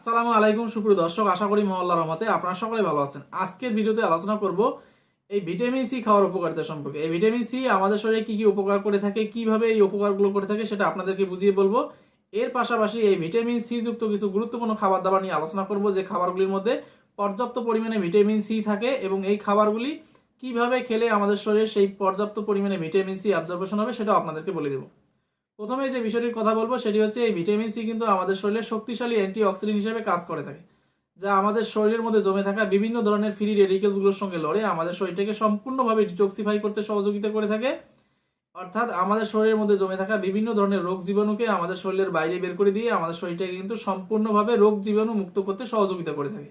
আসসালামু আলাইকুম, সুপ্রিয় দর্শক, আশা করি মহল্লা রহমতে আপনারা সকলে ভালো আছেন। আজকের ভিডিওতে আলোচনা করব এই ভিটামিন সি খাওয়ার উপকারিতা সম্পর্কে। এই ভিটামিন সি আমাদের শরীরে কি কি উপকার করে থাকে, কীভাবে এই উপকারগুলো করে থাকে সেটা আপনাদেরকে বুঝিয়ে বলব। এর পাশাপাশি এই ভিটামিন সি যুক্ত কিছু গুরুত্বপূর্ণ খাবার দাবার নিয়ে আলোচনা করব, যে খাবারগুলির মধ্যে পর্যাপ্ত পরিমাণে ভিটামিন সি থাকে এবং এই খাবারগুলি কীভাবে খেলে আমাদের শরীরে সেই পর্যাপ্ত পরিমাণে ভিটামিন সি অবজারভেশন হবে সেটাও আপনাদেরকে বলে দেবো। প্রথমে যে বিষয়টির কথা বলব, সেটি হচ্ছে এই ভিটামিন সি কিন্তু আমাদের শরীরে শক্তিশালী অ্যান্টি অক্সিডেন্ট হিসেবে কাজ করে থাকে, যা আমাদের শরীরের মধ্যে জমে থাকা বিভিন্ন ধরনের ফ্রি রেডিকেলসগুলোর সঙ্গে লড়ে, আমাদের শরীরটাকে সম্পূর্ণভাবে ডিটক্সিফাই করতে সহযোগিতা করে থাকে। অর্থাৎ আমাদের শরীরের মধ্যে জমে থাকা বিভিন্ন ধরনের রোগ জীবাণুকে আমাদের শরীরের বাইরে বের করে দিয়ে আমাদের শরীরটাকে কিন্তু সম্পূর্ণভাবে রোগ জীবাণু মুক্ত করতে সহযোগিতা করে থাকে।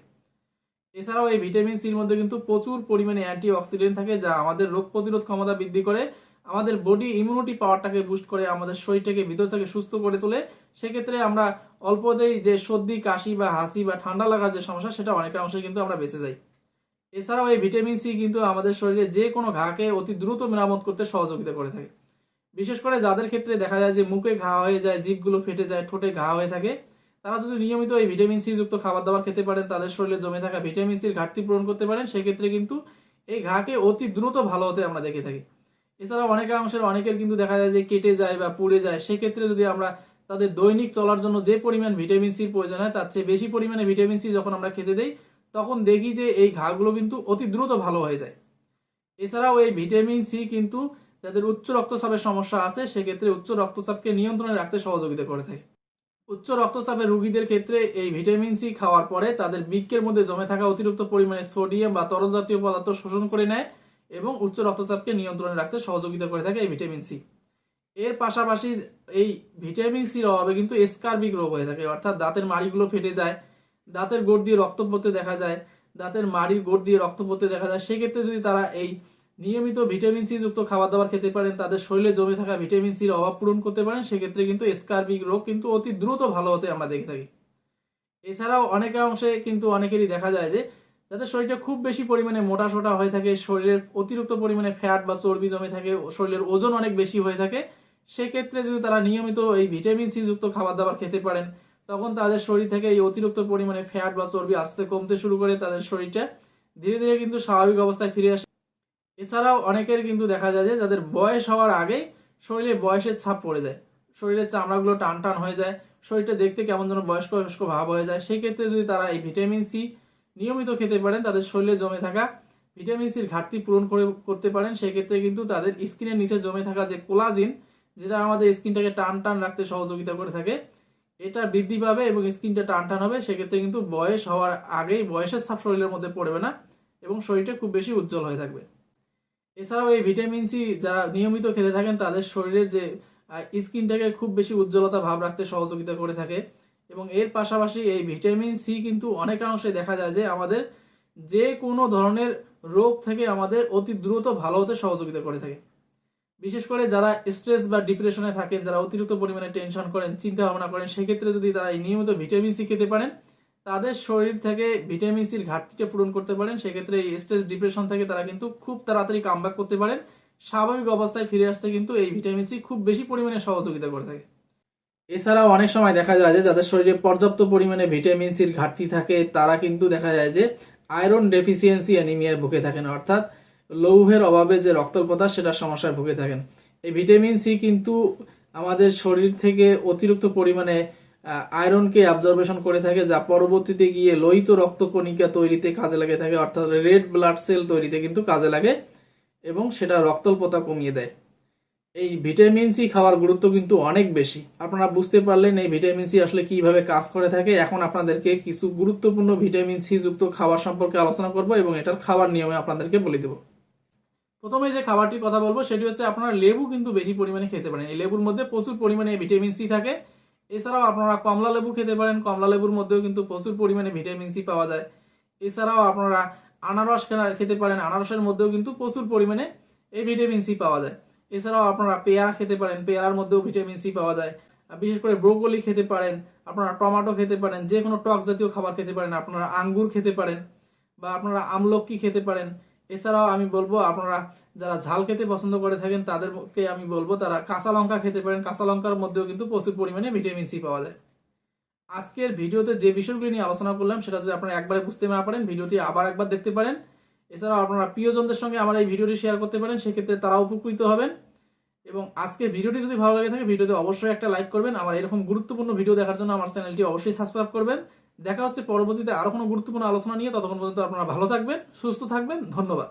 এছাড়াও এই ভিটামিন সির মধ্যে কিন্তু প্রচুর পরিমাণে অ্যান্টি অক্সিডেন্ট থাকে, যা আমাদের রোগ প্রতিরোধ ক্ষমতা বৃদ্ধি করে আমাদের বডি ইমিউনিটি পাওয়ারটাকে বুস্ট করে, আমাদের শরীরটাকে ভিতর থেকে সুস্থ করে তোলে, সেক্ষেত্রে আমরা অল্পতেই যে সর্দি, কাশি বা হাসি বা ঠান্ডা লাগার যে সমস্যা, সেটা অনেকটা অংশে কিন্তু আমরা বেঁচে যাই। এছাড়াও এই ভিটামিন সি কিন্তু আমাদের শরীরে যে কোনো ঘাকে অতি দ্রুত মেরামত করতে সহযোগিতা করে থাকে। বিশেষ করে যাদের ক্ষেত্রে দেখা যায় যে মুখে ঘা হয়ে যায়, জিভগুলো ফেটে যায়, ঠোঁটে ঘা হয়ে থাকে, তারা যদি নিয়মিত এই ভিটামিন সি যুক্ত খাবার দাবার খেতে পারেন, তাদের শরীরে জমে থাকা ভিটামিন সির ঘাটতি পূরণ করতে পারেন, সেক্ষেত্রে কিন্তু এই ঘাকে অতি দ্রুত ভালো হতে আমরা দেখে থাকি। এছাড়াও অনেকাংশের অনেকের কিন্তু দেখা যায় যে কেটে যায় বা পুড়ে যায়। সেক্ষেত্রে যদি আমরা তাদের দৈনিক চলার জন্য যে পরিমাণ ভিটামিন সির প্রয়োজন হয়, তার চেয়ে বেশি পরিমাণে ভিটামিন সি যখন আমরা খেতে দেই, তখন দেখি যে এই ঘাগুলো কিন্তু অতি দ্রুত ভালো হয়ে যায়। এছাড়াও এই ভিটামিন সি কিন্তু যাদের উচ্চ রক্তচাপের সমস্যা আছে, সেক্ষেত্রে উচ্চ রক্তচাপকে নিয়ন্ত্রণে রাখতে সহযোগিতা করে থাকে। উচ্চ রক্তচাপের রোগীদের ক্ষেত্রে এই ভিটামিন সি খাওয়ার পরে তাদের বৃক্কের মধ্যে জমে থাকা অতিরিক্ত পরিমাণে সোডিয়াম বা তরল জাতীয় পদার্থ শোষণ করে নেয়। এবং উচ্চ রক্তচাপকে নিয়ন্ত্রণে রাখতে সহযোগিতা করে থাকে এই ভিটামিন সি এর পাশাপাশি এই ভিটামিন সির অভাবে কিন্তু স্কার্বিক রোগ হয়ে থাকে, অর্থাৎ দাঁতের মাড়িগুলো ফেটে যায়, দাঁতের গোড় দিয়ে রক্ত পড়তে দেখা যায়, দাঁতের মাড়ির গোড় দিয়ে রক্ত পড়তে দেখা যায়। সেক্ষেত্রে যদি তারা এই নিয়মিত ভিটামিন সি যুক্ত খাবার দাবার খেতে পারেন, তাদের শরীরে জমে থাকা ভিটামিন সির অভাব পূরণ করতে পারেন, সেক্ষেত্রে কিন্তু স্কার্বিক রোগ কিন্তু অতি দ্রুত ভালো হতে আমরা দেখে থাকি। এছাড়াও অনেক অংশে কিন্তু অনেকেরই দেখা যায় যে যাদের শরীরটা খুব বেশি পরিমাণে মোটা সোটা হয়ে থাকে, শরীরের অতিরিক্ত পরিমাণে ফ্যাট বা চর্বি জমে থাকে, শরীরের ওজন অনেক বেশি হয়ে থাকে, সেক্ষেত্রে যদি তারা নিয়মিত এই ভিটামিন সি যুক্ত খাবার দাবার খেতে পারেন, তখন তাদের শরীর থেকে এই অতিরিক্ত পরিমাণে ফ্যাট বা চর্বি আস্তে কমতে শুরু করে, তাদের শরীরটা ধীরে ধীরে কিন্তু স্বাভাবিক অবস্থায় ফিরে আসে। এছাড়াও অনেকের কিন্তু দেখা যায় যে যাদের বয়স হওয়ার আগে শরীরে বয়সের ছাপ পড়ে যায়, শরীরের চামড়াগুলো টান টান হয়ে যায়, শরীরটা দেখতে কেমন যেন বয়স্ক বয়স্ক ভাব হয়ে যায়, সেক্ষেত্রে যদি তারা এই ভিটামিন সি নিয়মিত খেতে পারেন, তাদের শরীরে জমে থাকা ভিটামিন সির ঘাটতি পূরণ করে করতে পারেন। সেক্ষেত্রে কিন্তু তাদের স্কিনের নিচে জমে থাকা যে কোলাজিন, যেটা আমাদের স্কিনটাকে টান টান রাখতে সহযোগিতা করে থাকে, এটা বৃদ্ধি পাবে এবং স্কিনটা টান টান হবে। সেক্ষেত্রে কিন্তু বয়স হওয়ার আগেই বয়সের ছাপ শরীরের মধ্যে পড়বে না এবং শরীরটা খুব বেশি উজ্জ্বল হয়ে থাকবে। এছাড়াও এই ভিটামিন সি, যারা নিয়মিত খেতে থাকেন, তাদের শরীরের যে স্কিনটাকে খুব বেশি উজ্জ্বলতা ভাব রাখতে সহযোগিতা করে থাকে। এবং এর পাশাপাশি এই ভিটামিন সি কিন্তু অনেকাংশে দেখা যায় যে আমাদের যে কোনো ধরনের রোগ থেকে আমাদের অতি দ্রুত ভালো হতে সহযোগিতা করে থাকে। বিশেষ করে যারা স্ট্রেস বা ডিপ্রেশনে থাকেন, যারা অতিরিক্ত পরিমাণে টেনশন করেন চিন্তা ভাবনা করেন, সেক্ষেত্রে যদি তারা এই নিয়মিত ভিটামিন সি খেতে পারেন, তাদের শরীর থেকে ভিটামিন সির ঘাটতিটা পূরণ করতে পারেন। সেক্ষেত্রে এই স্ট্রেস, ডিপ্রেশন থেকে তারা কিন্তু খুব তাড়াতাড়ি কামব্যাক করতে পারেন। স্বাভাবিক অবস্থায় ফিরে আসতে কিন্তু এই ভিটামিন সি খুব বেশি পরিমাণে সহযোগিতা করে থাকে। এছাড়াও অনেক সময় দেখা যায় যে যাদের শরীরে পর্যাপ্ত পরিমাণে ভিটামিন সির ঘাটতি থাকে, তারা কিন্তু দেখা যায় যে আয়রন ডেফিসিয়েন্সি অ্যানিমিয়ায় ভুগে থাকেন। অর্থাৎ লৌহের অভাবে যে রক্তল্পতা সেটার সমস্যায় ভুগে থাকেন। এই ভিটামিন সি কিন্তু আমাদের শরীর থেকে অতিরিক্ত পরিমাণে আয়রনকে অ্যাবজর্বেশন করে থাকে, যা পরবর্তীতে গিয়ে লোহিত রক্তকণিকা তৈরিতে কাজে লাগে থাকে। অর্থাৎ রেড ব্লাড সেল তৈরিতে কিন্তু কাজে লাগে এবং সেটা রক্তল্পতা কমিয়ে দেয়। এই ভিটামিন সি খাওয়ার গুরুত্ব কিন্তু অনেক বেশি। আপনারা বুঝতে পারলেন এই ভিটামিন সি আসলে কীভাবে কাজ করে থাকে। এখন আপনাদেরকে কিছু গুরুত্বপূর্ণ ভিটামিন সি যুক্ত খাবার সম্পর্কে আলোচনা করব এবং এটার খাবার নিয়মে আপনাদেরকে বলে দেবো। প্রথমে যে খাবারটির কথা বলব, সেটি হচ্ছে আপনারা লেবু কিন্তু বেশি পরিমাণে খেতে পারেন। এই লেবুর মধ্যে প্রচুর পরিমাণে ভিটামিন সি থাকে। এছাড়াও আপনারা কমলা লেবু খেতে পারেন। কমলা লেবুর মধ্যেও কিন্তু প্রচুর পরিমাণে ভিটামিন সি পাওয়া যায়। এছাড়াও আপনারা আনারস খেতে পারেন। আনারসের মধ্যেও কিন্তু প্রচুর পরিমাণে এই ভিটামিন সি পাওয়া যায়। এছাড়াও আপনারা পেয়ারা খেতে পারেন, পেয়ারার মধ্যেও ভিটামিন সি পাওয়া যায়। বিশেষ করে ব্রোকলি খেতে পারেন, আপনারা টমেটো খেতে পারেন যে কোনো টক জাতীয় খাবার খেতে পারেন, আপনারা আঙ্গুর খেতে পারেন, বা আপনারা আমলকি খেতে পারেন। এছাড়াও আমি বলব, আপনারা যারা ঝাল খেতে পছন্দ করে থাকেন, তাদেরকে আমি বলব, তারা কাঁচা লঙ্কা খেতে পারেন। কাঁচা লঙ্কার মধ্যেও কিন্তু প্রচুর পরিমাণে ভিটামিন সি পাওয়া যায়। আজকের ভিডিওতে যে বিষয়গুলি নিয়ে আলোচনা করলাম, সেটা যদি আপনারা একবারে বুঝতে না পারেন, ভিডিওটি আবার একবার দেখতে পারেন। এছাড়াও আপনারা প্রিয়জনদের সঙ্গে আমার এই ভিডিওটি শেয়ার করতে পারেন, সেক্ষেত্রে তারা উপকৃত হবেন। এবং আজকে ভিডিওটি যদি ভালো লাগে থাকে, ভিডিওতে অবশ্যই একটা লাইক করবেন। আমার এরকম গুরুত্বপূর্ণ ভিডিও দেখার জন্য আমার চ্যানেলটি অবশ্যই সাবস্ক্রাইব করবেন। দেখা হচ্ছে পরবর্তীতে আরও কোনো গুরুত্বপূর্ণ আলোচনা নিয়ে। ততক্ষণ পর্যন্ত আপনারা ভালো থাকবেন, সুস্থ থাকবেন। ধন্যবাদ।